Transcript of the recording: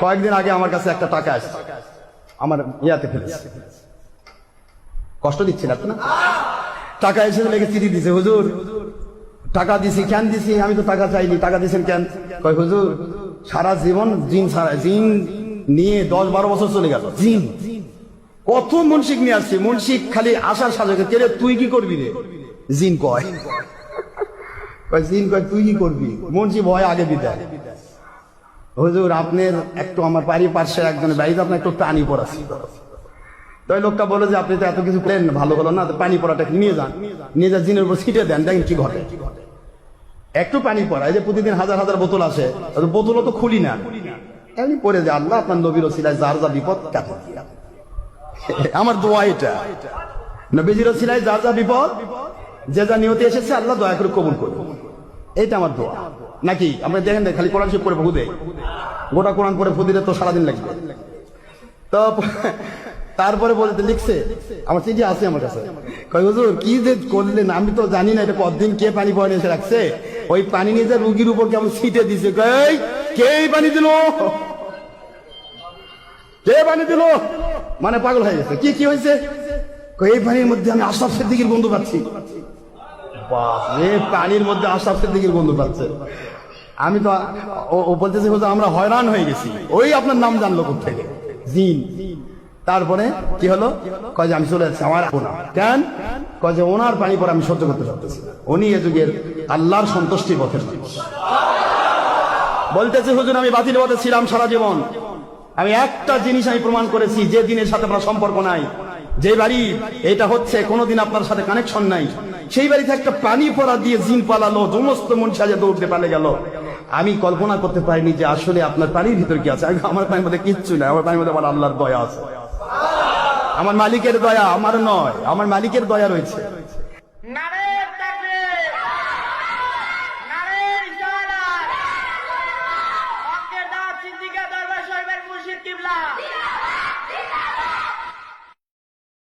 কয়েকদিন আগে আমার কাছে একটা টাকা আসছে। আমার ইয়াতে ফেলেছে। কষ্ট দিচ্ছে না না টাকা এসে লেগে চিঠি দিছে, হুজুর, টাকা দিছি, কেন দিছি? আমি তো টাকা চাইনি, টাকা দিছেন কেন? কয়, হুজুর, সারা জীবন জিন সারা জিন নিয়ে দশ বারো বছর চলে গেল। জিন। কত মুন্সিক নিয়ে আসছে, মুন্সিক খালি আসার সাজে কেরে তুই কি করবি রে? জিন কয়। কয়, জিন কয়, তুই কি করবি? মুন্সি ভয় আগে বিদায়। হুজুর, আপনার একটু আমার বাড়ি পাশে একজনের বাড়িতে আপনার একটু টানি পড়াচ্ছি তো ওই লোকটা বলে যে, আপনি তো এত কিছু করেন, ভালো হলো না পানি পড়াটা নিয়ে যান। নিয়ে যা জিনের উপর ছিটে দেন, দেখেন কি ঘটে। একটু পানি পড়া, এই যে প্রতিদিন হাজার হাজার বোতল আসে বোতলও তো খুলি না। এমনি পড়ে যে আল্লাহ আপনার নবীর ওসিলায় যার যা বিপদ কাটে আমার দোয়া এটা। নবীজির ওসিলায় যার যা বিপদ, যে যা নিয়তে এসেছে, আল্লাহ দয়া করে কবুল করবে এটা আমার দোয়া। নাকি? আপনি দেখেন খালি কোরআন শিব করে ফুদে গোটা কোরআন পরে ফুদিলে তো সারাদিন লাগবে। তো তারপরে বলতে লিখছে, আমার চিঠি আছে আমার কাছে। কয়, হুজুর, কি যে করলেন? আমি তো জানি না এটা কতদিন কে পানি পয়নে এসে রাখছে। ওই পানি নিয়ে যে রুগীর উপর কেমন ছিটে দিছে। কই কে পানি দিল? কে পানি দিল? মানে পাগল হয়ে গেছে। কি কি হয়েছে? এই পানির মধ্যে আমি আশরাফ সিদ্দিকির গন্ধ পাচ্ছি। বাপরে, পানির মধ্যে আশরাফ সিদ্দিকির গন্ধ পাচ্ছে। আমি তো, ও- বলতেছে আমরা হয়রান হয়ে গেছি। ওই আপনার নাম জানলো থেকে? জিন। তারপরে কি হলো? কয় যে, আমি চলে যাচ্ছি, আমার আপনা কেন? কয় যে, ওনার পানি পর আমি সহ্য করতে পারতেছি উনি এ যুগের আল্লাহর সন্তুষ্টি পথের বলতেছে, হুজুর, আমি বাতিল পথে ছিলাম সারা জীবন। আমি একটা জিনিস আমি প্রমাণ করেছি, যে দিনের সাথে আপনার সম্পর্ক নাই। যে বাড়ি, এটা হচ্ছে, কোনোদিন আপনার সাথে কানেকশন নাই। সেই বাড়িতে একটা পানি পড়া দিয়ে জিন পালালো সমস্ত মন সাজে দৌড়তে পালে গেল। আমি কল্পনা করতে পারিনি যে আসলে আপনার পানির ভিতর কি আছে। আমার পানির মধ্যে কিচ্ছু নাই, আমার পানির মধ্যে আমার আল্লাহর দয়া আছে। আমার মালিকের দয়া আমার নয়, আমার মালিকের দয়া রয়েছে। নারে